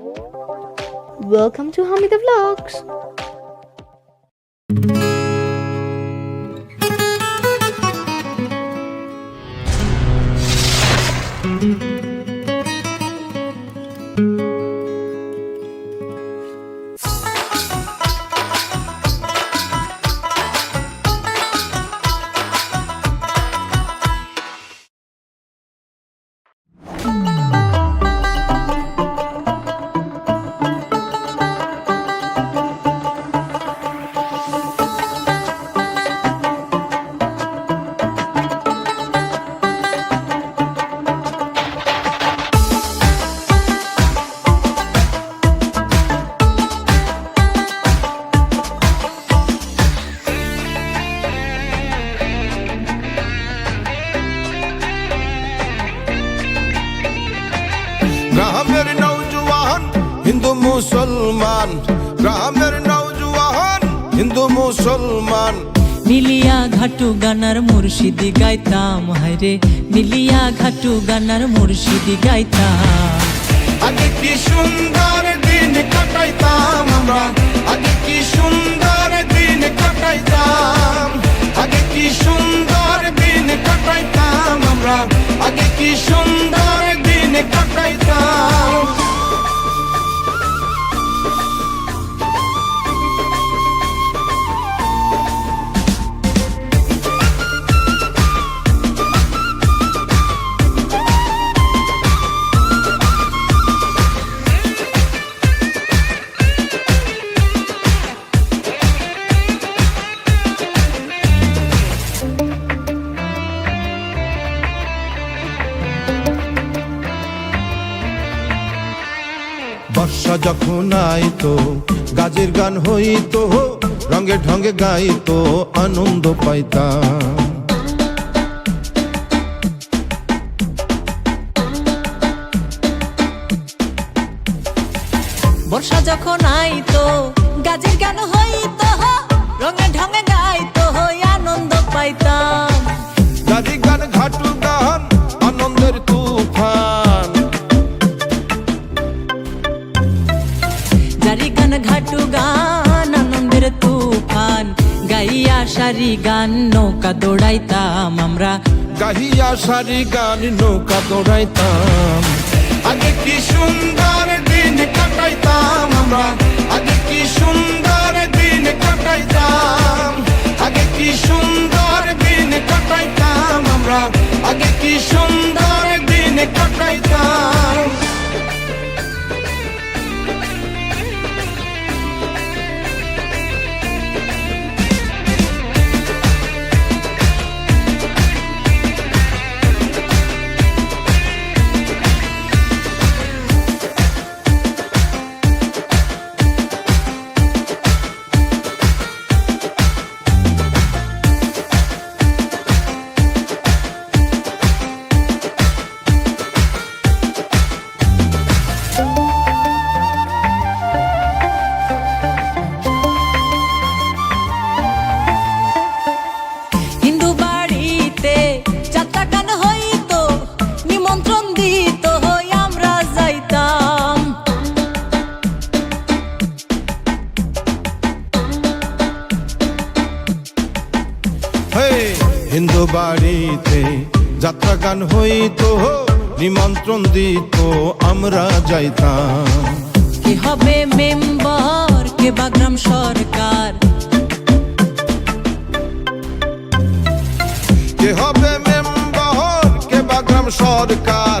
Welcome to Hamida Vlogs. গ্রামের নৌজওয়ান হিন্দু মুসলমান। গ্রামের নৌজওয়ান হিন্দু মুসলমান। নীলিয়া ঘাটু গানার মুর্শিদি গাইতাম হায়রে। নীলিয়া ঘাটু গানার মুর্শিদি গাইতাম। আগে কি সুন্দর দিন কাটাইতাম আমরা? আগে কি সুন্দর দিন কাটাইতাম? আগে কি সুন্দর দিন কাটাইতাম আমরা? আগে কি সুন্দর কাটাইতাম যখন আইতো, গাজের গান হইতো, রঙে ঢঙ্গে গাইতো, আনন্দ পাইতাম। বর্ষা যখন আইতো, গাজের গান হইতো সারি গান নৌকা দৌড়াইতাম আমরা। গাহিয়া সারি গান নৌকা দৌড়াইতাম। আগে কি সুন্দর গান হইতো নিমন্ত্রণ দিত আমরা যাইতাম। কি হবে মেম্বার? কে বাগ্রাম সরকার? কে হবে মেম্বার? কে বাগ্রাম সরকার?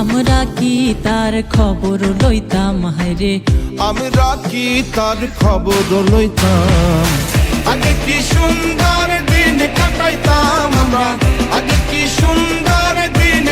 আমরা কি তার খবর লইতাম? হায়রে আমরা কি তার খবর লইতাম? আগে কি সুন্দর দিন কাটাইতাম আমরা? আগে কি সুন্দর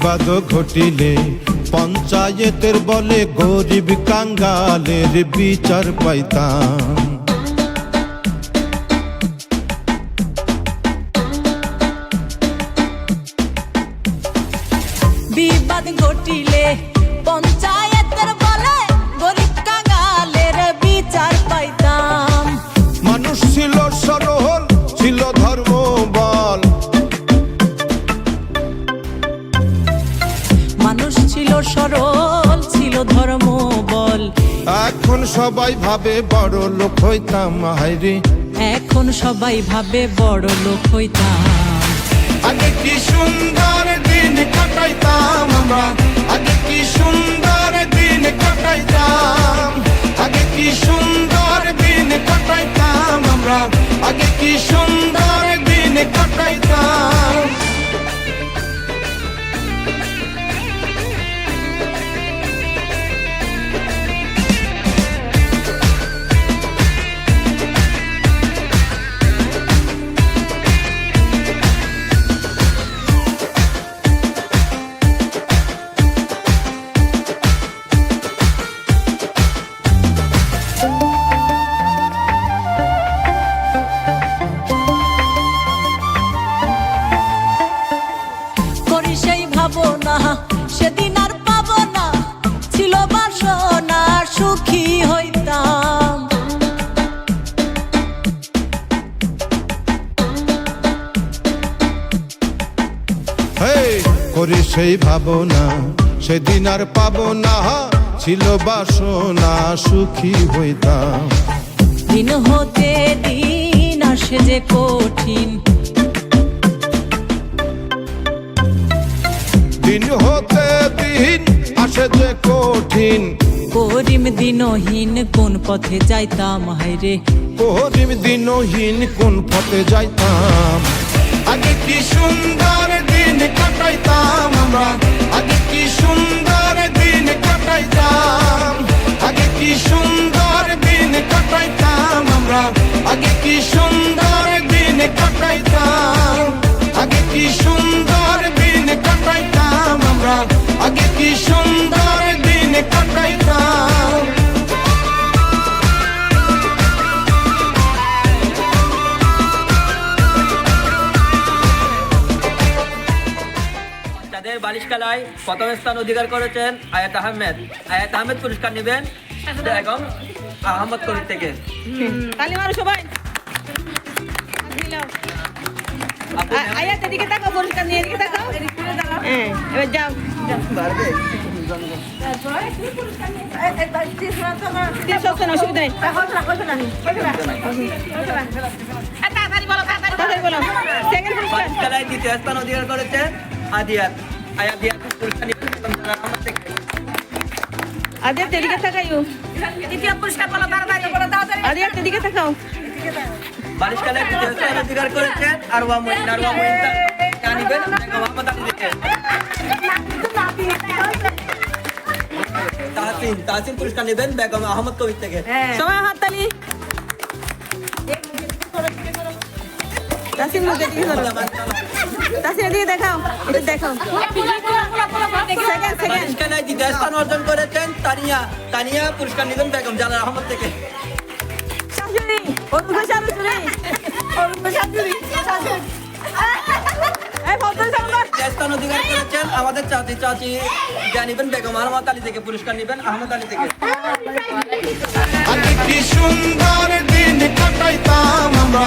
বিবাদ ঘটিলে পঞ্চায়েতের বলে গরিব কাঙ্গালের বিচার পাইতাম। বিবাদ ঘটিলে পঞ্চায়েতের বলে গরিব কাঙালের বিচার পাইতাম। মানুষ ছিল সরল ছিল ধর্ম ছিল সরল ছিল ধর্ম বল। এখন সবাই ভাবে বড় লোক হইতাম হাইরে এখন সবাই ভাবে বড় লোক হইতাম। আগে কি সুন্দর দিন কাটাইতাম আমরা? আগে কি সুন্দর দিন কাটাইতাম? আগে কি সুন্দর দিন কাটাইতাম আমরা? আগে কি সুন্দর দিন কাটাইতাম? করে সেই ভাবনা সেদিন আর পাবো না ছিল বাসনা সুখী হইতাম। দিন হতে দিন আসে যে কঠিন। দিন হতে দিন আসে যে কঠিন। করিম দিনহীন কোন পথে যাইতাম হাইরে করিম দিনহীন কোন পথে যাইতাম। আগে কি সুন্দর দিন খেলায় প্রথম স্থান অধিকার করেছেন আয়াত আহমেদ। আয়াত আহমেদ পুরস্কার নেবেন বেগম আহমদ কবির থেকে। তালি মারো সবাই। আয়াত এদিকে তাকাও পরিষ্কার নিয়ে এদিকে তাকাও। হ্যাঁ এবার যাও। তিন সপ্তাহ অসুবিধা নেই। তাড়াতাড়ি বলো সেকেন্ড পুরস্কার। বালিশ খেলায় দ্বিতীয় স্থান অধিকার করেছেন আদিয়াত। আয়াত দিয়াত পুরস্কার নেবেন বেগম জালাল আহমদ থেকে আদিয়াত এদিকে তাকাইও। আদিয়াত এদিকে তাকাও। তৃতীয় স্থান অধিকার করেছেন আরওয়া মঈন আরওয়া মঈন তা- তা নেবেন বেগম আহমদ আলী থেকে তাহসিন তাহসিন পুরস্কার নেবেন বেগম আহমদ কবির থেকে। সবাই হাত তালি তাসিম মুখ এদিকে ধরো। দেখাও এটা দেখাও। সেকেন্ড সেকেন্ড খেলায় দ্বিতীয় স্থান অর্জন করেছেন তানিয়া তানিয়া পুরস্কার নেবেন বেগম জালাল আহমদ থেকে। শাশুড়ি অরুণ শাশুড়ি অরুণ শাশুড়ি এই স্থান অধিকার করেছেন আমাদের চাচি চাচি জানিবেন বেগম আহমদ আলী থেকে পুরস্কার নেবেন আহমদ আলী থেকে। কি সুন্দর দিন কাটাইতাম আমরা।